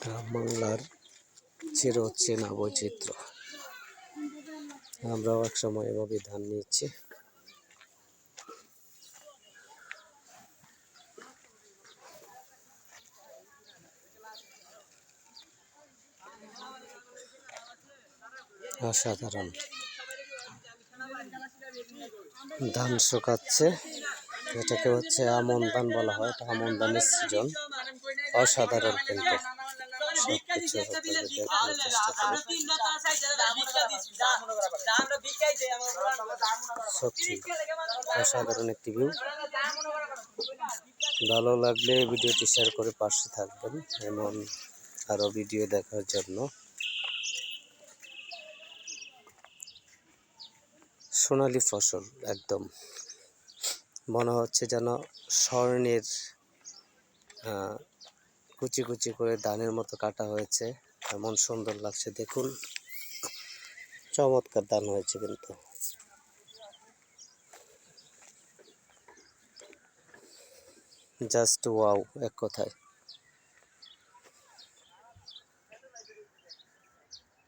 গ্রাম চির চেনা বৈচিত্র্য আমরাও এক সময় এভাবে ধান নিয়েছি অসাধারণ। ধান শুকাচ্ছে। এটাকে হচ্ছে আমন ধান বলা হয়। এটা আমন ধানের সিজন। অসাধারণ কিন্তু। অসাধারণ একটি ভিউ ভালো লাগলে ভিডিওটি শেয়ার করে পাশে থাকবেন এমন আরও ভিডিও দেখার জন্য সোনালি ফসল একদম মনে হচ্ছে যেন স্বর্ণের আহ, কুচি কুচি করে দানের মতো কাটা হয়েছে। এমন সুন্দর লাগছে দেখুন। চমৎকার দান হয়েছে কিন্তু। জাস্ট ওয়াও, এক কথায়।